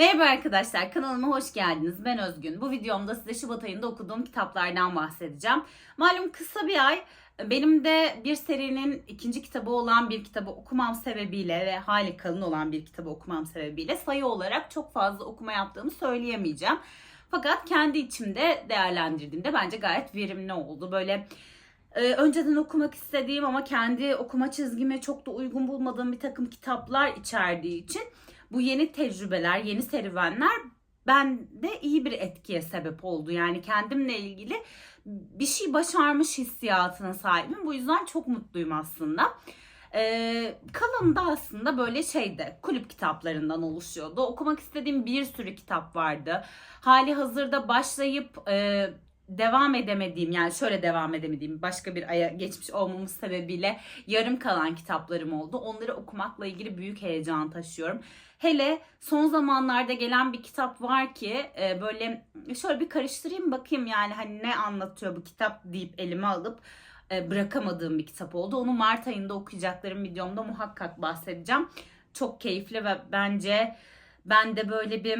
Merhaba arkadaşlar, kanalıma hoş geldiniz. Ben Özgün. Bu videomda size Şubat ayında okuduğum kitaplardan bahsedeceğim. Malum kısa bir ay. Benim de bir serinin ikinci kitabı olan bir kitabı okumam sebebiyle ve hali kalın olan bir kitabı okumam sebebiyle sayı olarak çok fazla okuma yaptığımı söyleyemeyeceğim. Fakat kendi içimde değerlendirdiğimde bence gayet verimli oldu. Böyle e, önceden okumak istediğim ama kendi okuma çizgime çok da uygun bulmadığım bir takım kitaplar içerdiği için bu yeni tecrübeler, yeni serüvenler bende iyi bir etkiye sebep oldu. Yani kendimle ilgili bir şey başarmış hissiyatına sahibim. Bu yüzden çok mutluyum aslında. Ee, kalanı da aslında böyle şeyde kulüp kitaplarından oluşuyordu. Okumak istediğim bir sürü kitap vardı. Hali hazırda başlayıp e, devam edemediğim yani şöyle devam edemediğim başka bir aya geçmiş olmamız sebebiyle yarım kalan kitaplarım oldu. Onları okumakla ilgili büyük heyecan taşıyorum. Hele son zamanlarda gelen bir kitap var ki e, böyle şöyle bir karıştırayım bakayım yani hani ne anlatıyor bu kitap deyip elime alıp e, bırakamadığım bir kitap oldu. Onu Mart ayında okuyacaklarım videomda muhakkak bahsedeceğim. Çok keyifli ve bence ben de böyle bir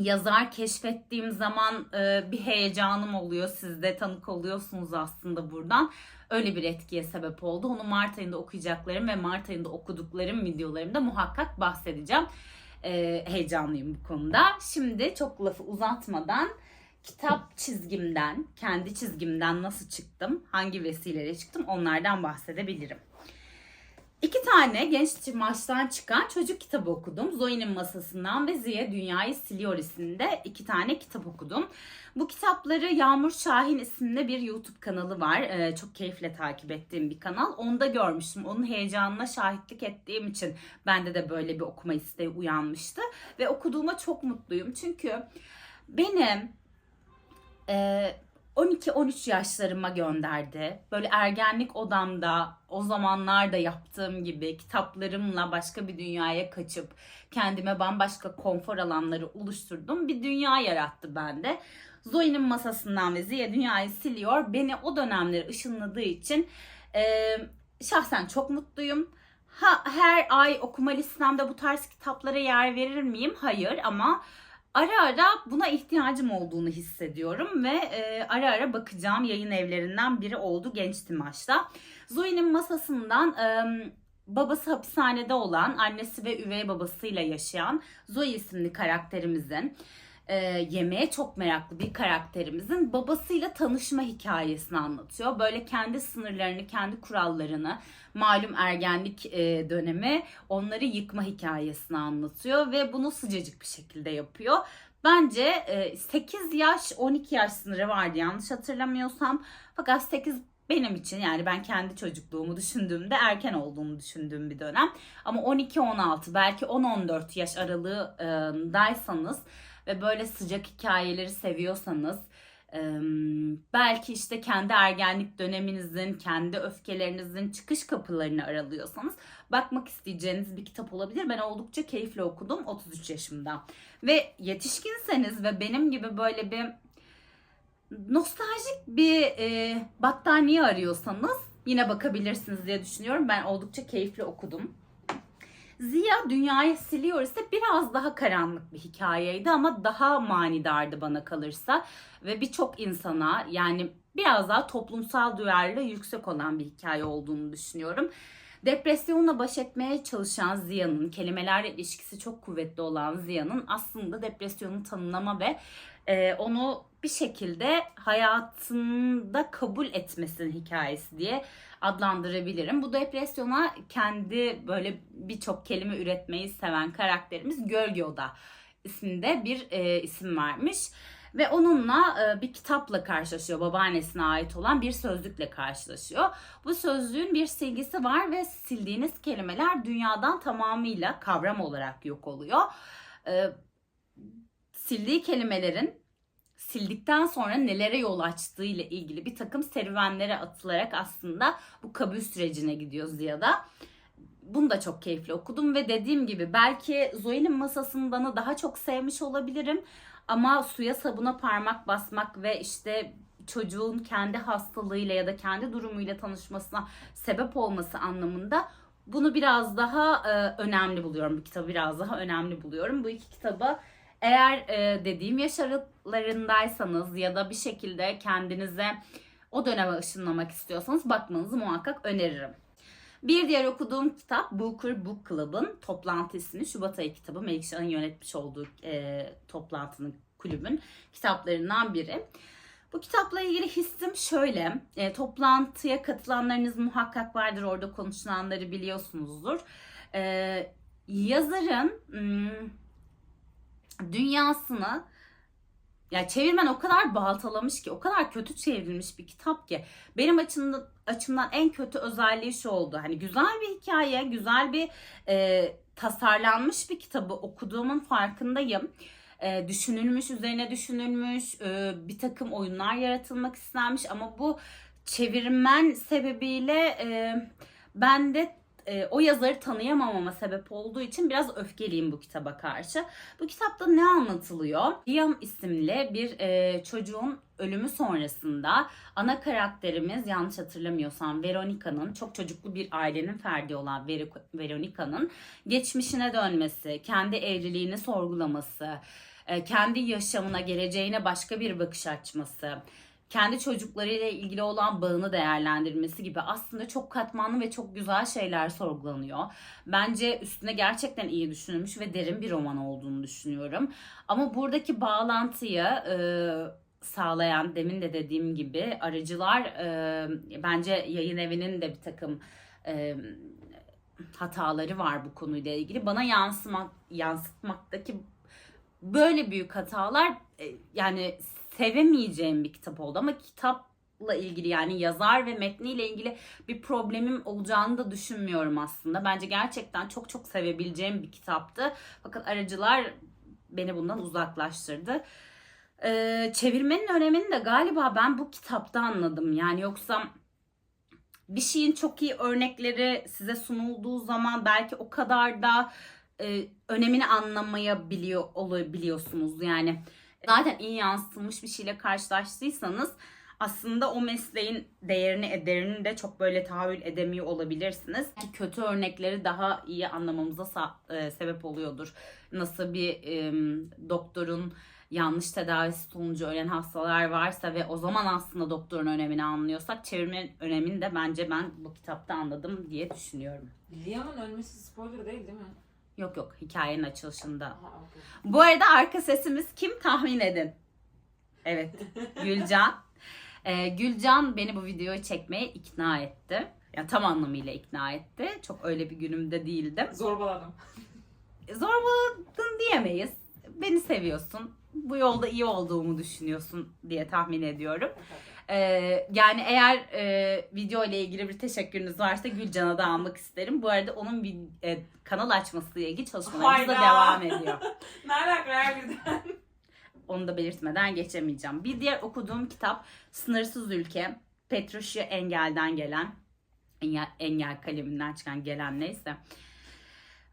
yazar keşfettiğim zaman e, bir heyecanım oluyor. Siz de tanık oluyorsunuz aslında buradan. Öyle bir etkiye sebep oldu. Onu Mart ayında okuyacaklarım ve Mart ayında okuduklarım videolarımda muhakkak bahsedeceğim. E, heyecanlıyım bu konuda. Şimdi çok lafı uzatmadan kitap çizgimden, kendi çizgimden nasıl çıktım, hangi vesileyle çıktım onlardan bahsedebilirim. İki tane genç maçtan çıkan çocuk kitabı okudum. Zoe'nin masasından ve Ziya Dünyayı Siliyor isimde iki tane kitap okudum. Bu kitapları Yağmur Şahin isimli bir YouTube kanalı var. Ee, çok keyifle takip ettiğim bir kanal. Onda görmüştüm. Onun heyecanına şahitlik ettiğim için bende de böyle bir okuma isteği uyanmıştı. Ve okuduğuma çok mutluyum. Çünkü benim e, 12-13 yaşlarıma gönderdi. Böyle ergenlik odamda o zamanlarda yaptığım gibi kitaplarımla başka bir dünyaya kaçıp kendime bambaşka konfor alanları oluşturdum. Bir dünya yarattı bende. Zoe'nin masasından ve Ziya dünyayı siliyor. Beni o dönemleri ışınladığı için e, şahsen çok mutluyum. Ha, her ay okuma listemde bu tarz kitaplara yer verir miyim? Hayır ama ara ara buna ihtiyacım olduğunu hissediyorum ve e, ara ara bakacağım yayın evlerinden biri oldu Genç Timaş'ta. Zoe'nin masasından e, babası hapishanede olan, annesi ve üvey babasıyla yaşayan Zoe isimli karakterimizin e, yemeğe çok meraklı bir karakterimizin babasıyla tanışma hikayesini anlatıyor. Böyle kendi sınırlarını, kendi kurallarını, malum ergenlik e, dönemi onları yıkma hikayesini anlatıyor ve bunu sıcacık bir şekilde yapıyor. Bence e, 8 yaş 12 yaş sınırı vardı yanlış hatırlamıyorsam. Fakat 8 benim için yani ben kendi çocukluğumu düşündüğümde erken olduğunu düşündüğüm bir dönem. Ama 12-16 belki 10-14 yaş aralığındaysanız ve böyle sıcak hikayeleri seviyorsanız belki işte kendi ergenlik döneminizin, kendi öfkelerinizin çıkış kapılarını aralıyorsanız bakmak isteyeceğiniz bir kitap olabilir. Ben oldukça keyifle okudum 33 yaşımda. Ve yetişkinseniz ve benim gibi böyle bir nostaljik bir e, battaniye arıyorsanız yine bakabilirsiniz diye düşünüyorum. Ben oldukça keyifli okudum. Ziya dünyayı siliyor ise biraz daha karanlık bir hikayeydi ama daha manidardı bana kalırsa. Ve birçok insana yani biraz daha toplumsal duyarlılığı yüksek olan bir hikaye olduğunu düşünüyorum. Depresyonla baş etmeye çalışan Ziya'nın, kelimelerle ilişkisi çok kuvvetli olan Ziya'nın aslında depresyonu tanımlama ve e, onu bir şekilde hayatında kabul etmesinin hikayesi diye adlandırabilirim. Bu depresyona kendi böyle birçok kelime üretmeyi seven karakterimiz Gölge Oda isminde bir e, isim vermiş. Ve onunla e, bir kitapla karşılaşıyor. Babaannesine ait olan bir sözlükle karşılaşıyor. Bu sözlüğün bir silgisi var ve sildiğiniz kelimeler dünyadan tamamıyla kavram olarak yok oluyor. E, sildiği kelimelerin sildikten sonra nelere yol açtığı ile ilgili bir takım serüvenlere atılarak aslında bu kabul sürecine gidiyor Ziya'da. Bunu da çok keyifli okudum ve dediğim gibi belki Zoe'nin masasını daha çok sevmiş olabilirim. Ama suya sabuna parmak basmak ve işte çocuğun kendi hastalığıyla ya da kendi durumuyla tanışmasına sebep olması anlamında bunu biraz daha e, önemli buluyorum. Bu kitabı biraz daha önemli buluyorum. Bu iki kitabı eğer e, dediğim yaş aralarındaysanız ya da bir şekilde kendinize o döneme ışınlamak istiyorsanız bakmanızı muhakkak öneririm. Bir diğer okuduğum kitap Booker Book Club'ın toplantı ismi Şubat ayı kitabı. Melikşah'ın yönetmiş olduğu e, toplantının kulübün kitaplarından biri. Bu kitapla ilgili hissim şöyle. E, toplantıya katılanlarınız muhakkak vardır. Orada konuşulanları biliyorsunuzdur. E, yazarın hmm, dünyasını ya çevirmen o kadar baltalamış ki, o kadar kötü çevrilmiş bir kitap ki benim açımdan açımdan en kötü özelliği şu oldu. Hani güzel bir hikaye, güzel bir e, tasarlanmış bir kitabı okuduğumun farkındayım. E, düşünülmüş, üzerine düşünülmüş, e, bir takım oyunlar yaratılmak istenmiş ama bu çevirmen sebebiyle e, ben de e, o yazarı tanıyamamama sebep olduğu için biraz öfkeliyim bu kitaba karşı. Bu kitapta ne anlatılıyor? Liam isimli bir e, çocuğun ölümü sonrasında ana karakterimiz yanlış hatırlamıyorsam Veronica'nın çok çocuklu bir ailenin ferdi olan Ver- Veronica'nın geçmişine dönmesi, kendi evliliğini sorgulaması, e, kendi yaşamına, geleceğine başka bir bakış açması, kendi çocuklarıyla ilgili olan bağını değerlendirmesi gibi aslında çok katmanlı ve çok güzel şeyler sorgulanıyor. Bence üstüne gerçekten iyi düşünülmüş ve derin bir roman olduğunu düşünüyorum. Ama buradaki bağlantıyı e, sağlayan demin de dediğim gibi aracılar e, bence yayın evinin de bir takım e, hataları var bu konuyla ilgili. Bana yansımak yansıtmaktaki böyle büyük hatalar e, yani sevemeyeceğim bir kitap oldu ama kitapla ilgili yani yazar ve metniyle ilgili bir problemim olacağını da düşünmüyorum aslında. Bence gerçekten çok çok sevebileceğim bir kitaptı. Fakat aracılar beni bundan uzaklaştırdı. Ee, çevirmenin önemini de galiba ben bu kitapta anladım. Yani yoksa bir şeyin çok iyi örnekleri size sunulduğu zaman belki o kadar da e, önemini anlamayabiliyor olabiliyorsunuz. Yani zaten iyi yansıtılmış bir şeyle karşılaştıysanız aslında o mesleğin değerini ederini de çok böyle tahayyül edemiyor olabilirsiniz. Ki kötü örnekleri daha iyi anlamamıza e, sebep oluyordur. Nasıl bir e, doktorun yanlış tedavisi sonucu ölen hastalar varsa ve o zaman aslında doktorun önemini anlıyorsak çevirmenin önemini de bence ben bu kitapta anladım diye düşünüyorum. Liam'ın ölmesi spoiler değil değil mi? Yok yok hikayenin açılışında. Aha, okey. Bu arada arka sesimiz kim tahmin edin. Evet Gülcan. Ee, Gülcan beni bu videoyu çekmeye ikna etti. Yani tam anlamıyla ikna etti. Çok öyle bir günümde değildim. Zorbaladım. Zorbaladın diyemeyiz. Beni seviyorsun. Bu yolda iyi olduğumu düşünüyorsun diye tahmin ediyorum. Ee, yani eğer e, video ile ilgili bir teşekkürünüz varsa Gülcan'a da almak isterim. Bu arada onun bir e, kanal açmasıyla ilgili çalışmalarımız da Hayda. devam ediyor. ne alaka ya? Onu da belirtmeden geçemeyeceğim. Bir diğer okuduğum kitap Sınırsız Ülke. Petrusya Engel'den gelen, Engel, Engel kaleminden çıkan gelen neyse.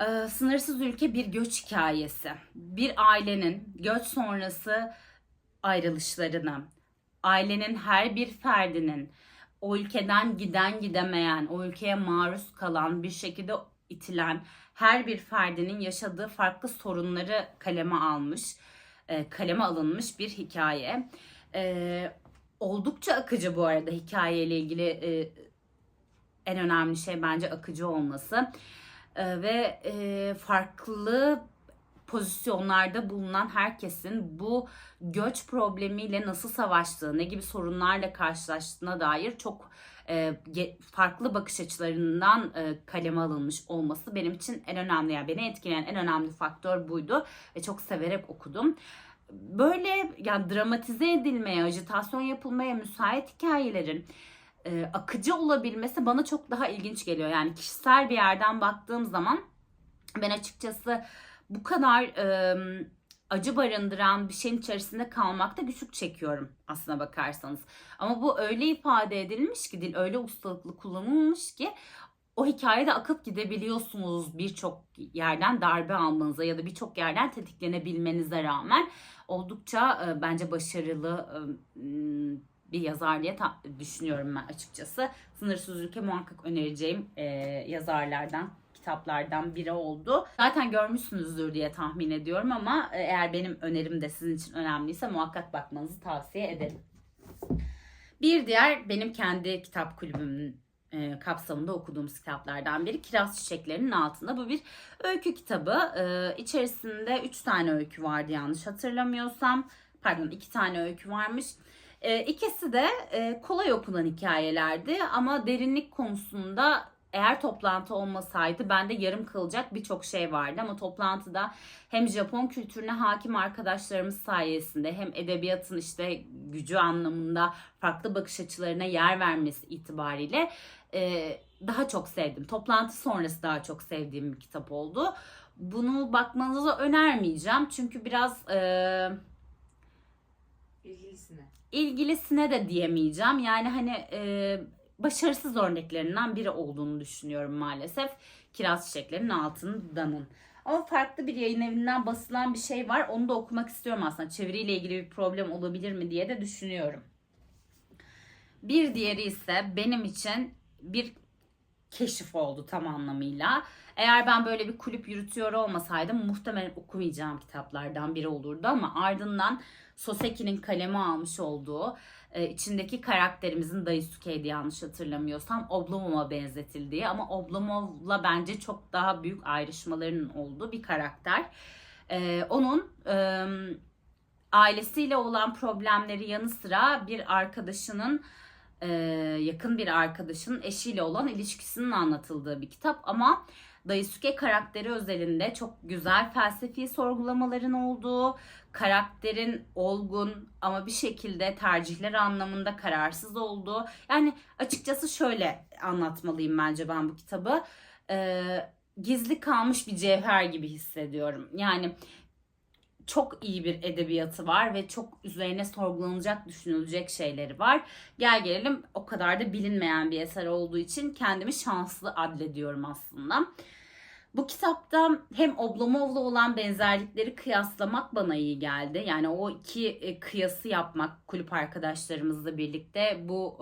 Ee, Sınırsız Ülke bir göç hikayesi. Bir ailenin göç sonrası ayrılışlarını, ailenin her bir ferdinin o ülkeden giden gidemeyen, o ülkeye maruz kalan, bir şekilde itilen her bir ferdinin yaşadığı farklı sorunları kaleme almış, e, kaleme alınmış bir hikaye. E, oldukça akıcı bu arada hikayeyle ilgili e, en önemli şey bence akıcı olması. Ve farklı pozisyonlarda bulunan herkesin bu göç problemiyle nasıl savaştığı, ne gibi sorunlarla karşılaştığına dair çok e, farklı bakış açılarından e, kaleme alınmış olması benim için en önemli yani beni etkileyen en önemli faktör buydu ve çok severek okudum. Böyle yani dramatize edilmeye, ajitasyon yapılmaya müsait hikayelerin e, akıcı olabilmesi bana çok daha ilginç geliyor. Yani kişisel bir yerden baktığım zaman ben açıkçası bu kadar e, acı barındıran bir şeyin içerisinde kalmakta güçlük çekiyorum aslına bakarsanız. Ama bu öyle ifade edilmiş ki dil öyle ustalıklı kullanılmış ki o hikayede akıp gidebiliyorsunuz birçok yerden darbe almanıza ya da birçok yerden tetiklenebilmenize rağmen oldukça e, bence başarılı e, bir yazar diye düşünüyorum ben açıkçası. Sınırsız Ülke muhakkak önereceğim e, yazarlardan, kitaplardan biri oldu. Zaten görmüşsünüzdür diye tahmin ediyorum ama e, eğer benim önerim de sizin için önemliyse muhakkak bakmanızı tavsiye ederim. Bir diğer benim kendi kitap kulübümün e, kapsamında okuduğumuz kitaplardan biri Kiraz Çiçeklerinin Altında. Bu bir öykü kitabı. E, içerisinde 3 tane öykü vardı yanlış hatırlamıyorsam. Pardon 2 tane öykü varmış. E, ikisi de e, kolay okunan hikayelerdi ama derinlik konusunda eğer toplantı olmasaydı bende yarım kalacak birçok şey vardı ama toplantıda hem Japon kültürüne hakim arkadaşlarımız sayesinde hem edebiyatın işte gücü anlamında farklı bakış açılarına yer vermesi itibariyle e, daha çok sevdim. Toplantı sonrası daha çok sevdiğim bir kitap oldu. Bunu bakmanızı önermeyeceğim çünkü biraz e, İlgilisine. ilgilisine de diyemeyeceğim. Yani hani e, başarısız örneklerinden biri olduğunu düşünüyorum maalesef. Kiraz Çiçeklerinin Altından'ın. Ama farklı bir yayın evinden basılan bir şey var. Onu da okumak istiyorum aslında. Çeviriyle ilgili bir problem olabilir mi diye de düşünüyorum. Bir diğeri ise benim için bir keşif oldu tam anlamıyla. Eğer ben böyle bir kulüp yürütüyor olmasaydım muhtemelen okumayacağım kitaplardan biri olurdu ama ardından Soseki'nin kaleme almış olduğu e, içindeki karakterimizin Daisuke'ydi yanlış hatırlamıyorsam Oblomov'a benzetildiği ama Oblomov'la bence çok daha büyük ayrışmalarının olduğu bir karakter. E, onun e, ailesiyle olan problemleri yanı sıra bir arkadaşının e, yakın bir arkadaşının eşiyle olan ilişkisinin anlatıldığı bir kitap ama Daisuke karakteri özelinde çok güzel felsefi sorgulamaların olduğu, karakterin olgun ama bir şekilde tercihler anlamında kararsız olduğu. Yani açıkçası şöyle anlatmalıyım bence ben bu kitabı. Ee, gizli kalmış bir cevher gibi hissediyorum. Yani çok iyi bir edebiyatı var ve çok üzerine sorgulanacak, düşünülecek şeyleri var. Gel gelelim o kadar da bilinmeyen bir eser olduğu için kendimi şanslı adlediyorum aslında. Bu kitapta hem Oblomov'la olan benzerlikleri kıyaslamak bana iyi geldi. Yani o iki e, kıyası yapmak kulüp arkadaşlarımızla birlikte bu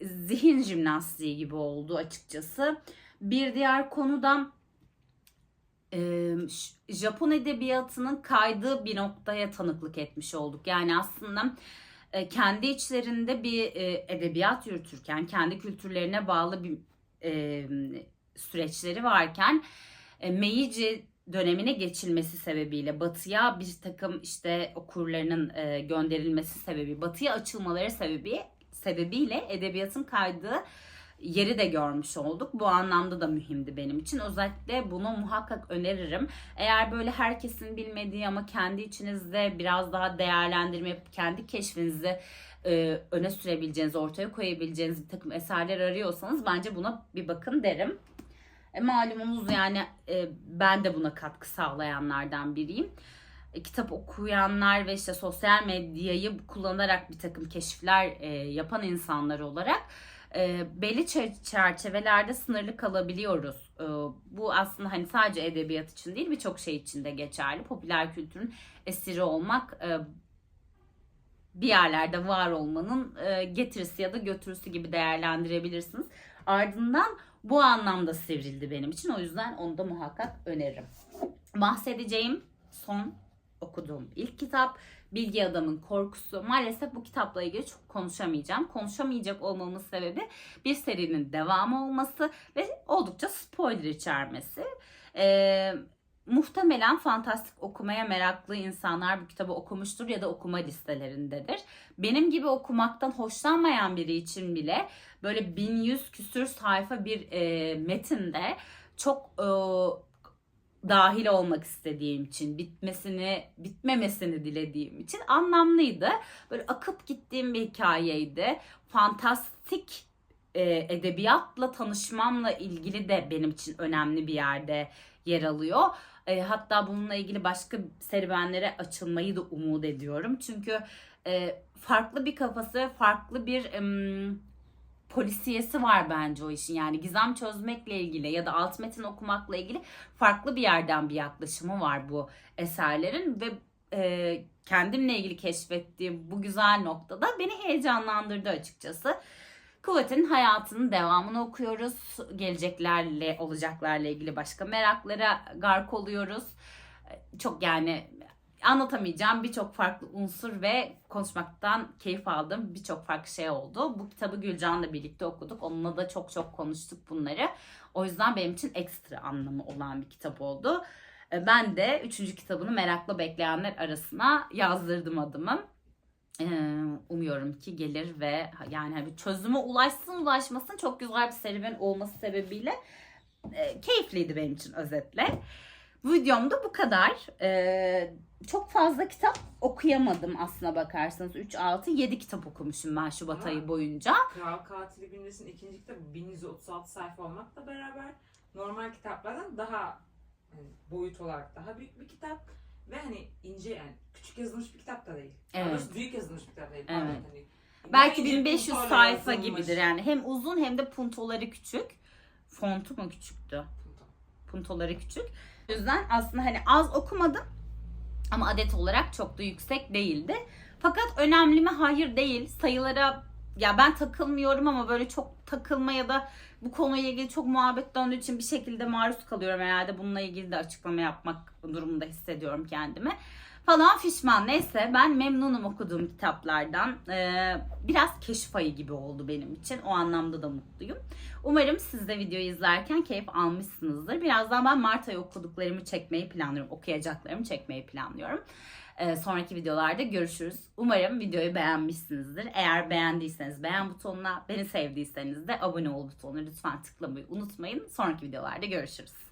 e, zihin jimnastiği gibi oldu açıkçası. Bir diğer konu da e, Japon edebiyatının kaydığı bir noktaya tanıklık etmiş olduk. Yani aslında e, kendi içlerinde bir e, edebiyat yürütürken, kendi kültürlerine bağlı bir e, süreçleri varken e, Meiji dönemine geçilmesi sebebiyle batıya bir takım işte okurlarının e, gönderilmesi sebebi, batıya açılmaları sebebi sebebiyle edebiyatın kaydığı yeri de görmüş olduk. Bu anlamda da mühimdi benim için. Özellikle bunu muhakkak öneririm. Eğer böyle herkesin bilmediği ama kendi içinizde biraz daha değerlendirme yapıp kendi keşfinizi e, öne sürebileceğiniz, ortaya koyabileceğiniz bir takım eserler arıyorsanız bence buna bir bakın derim. E, malumunuz yani e, ben de buna katkı sağlayanlardan biriyim. E, kitap okuyanlar ve işte sosyal medyayı kullanarak bir takım keşifler e, yapan insanlar olarak e, belli çer- çerçevelerde sınırlı kalabiliyoruz. E, bu aslında hani sadece edebiyat için değil birçok şey için de geçerli. Popüler kültürün esiri olmak e, bir yerlerde var olmanın e, getirisi ya da götürüsü gibi değerlendirebilirsiniz. Ardından bu anlamda sivrildi benim için. O yüzden onu da muhakkak öneririm. Bahsedeceğim son okuduğum ilk kitap Bilgi Adamın Korkusu. Maalesef bu kitapla ilgili çok konuşamayacağım. Konuşamayacak olmamın sebebi bir serinin devamı olması ve oldukça spoiler içermesi. Ee, muhtemelen fantastik okumaya meraklı insanlar bu kitabı okumuştur ya da okuma listelerindedir. Benim gibi okumaktan hoşlanmayan biri için bile böyle 1100 küsür sayfa bir e, metinde çok e, dahil olmak istediğim için, bitmesini, bitmemesini dilediğim için anlamlıydı. Böyle akıp gittiğim bir hikayeydi. Fantastik e, edebiyatla tanışmamla ilgili de benim için önemli bir yerde yer alıyor. E, hatta bununla ilgili başka serüvenlere açılmayı da umut ediyorum. Çünkü e, farklı bir kafası, farklı bir em, polisiyesi var bence o işin. Yani gizem çözmekle ilgili ya da alt metin okumakla ilgili farklı bir yerden bir yaklaşımı var bu eserlerin ve e, kendimle ilgili keşfettiğim bu güzel noktada beni heyecanlandırdı açıkçası. Kuvvet'in hayatının devamını okuyoruz. Geleceklerle, olacaklarla ilgili başka meraklara gark oluyoruz. Çok yani anlatamayacağım birçok farklı unsur ve konuşmaktan keyif aldığım birçok farklı şey oldu. Bu kitabı Gülcan'la birlikte okuduk. Onunla da çok çok konuştuk bunları. O yüzden benim için ekstra anlamı olan bir kitap oldu. E, Ben de üçüncü kitabını merakla bekleyenler arasına yazdırdım adımı. Umuyorum ki gelir ve yani hani çözüme ulaşsın ulaşmasın çok güzel bir serüven olması sebebiyle keyifliydi benim için özetle. Videomda bu kadar. Ee, çok fazla kitap okuyamadım aslına bakarsanız. 3, 6, 7 kitap okumuşum ben Şubat Ama- ayı boyunca. Kral Katili Gündüz'ün ikinci kitabı 1136 sayfa olmakla beraber normal kitaplardan daha hani boyut olarak daha büyük bir kitap ve hani ince yani küçük yazılmış bir kitap da değil. Evet. Doğrusu büyük yazılmış bir kitap değil. Evet. hani Belki daha ince 1500 puntolarla sayfa yazılmış. gibidir yani. Hem uzun hem de puntoları küçük. Fontu mu küçüktü? Punto. puntoları küçük. O yüzden aslında hani az okumadım ama adet olarak çok da yüksek değildi. Fakat önemli mi? Hayır değil. Sayılara ya ben takılmıyorum ama böyle çok takılma ya da bu konuyla ilgili çok muhabbet döndüğü için bir şekilde maruz kalıyorum herhalde. Bununla ilgili de açıklama yapmak durumunda hissediyorum kendimi. Falan fişman. Neyse ben memnunum okuduğum kitaplardan. Ee, biraz keşif ayı gibi oldu benim için. O anlamda da mutluyum. Umarım siz de videoyu izlerken keyif almışsınızdır. Birazdan ben Mart ayı okuduklarımı çekmeyi planlıyorum. Okuyacaklarımı çekmeyi planlıyorum. Ee, sonraki videolarda görüşürüz. Umarım videoyu beğenmişsinizdir. Eğer beğendiyseniz beğen butonuna, beni sevdiyseniz de abone ol butonuna lütfen tıklamayı unutmayın. Sonraki videolarda görüşürüz.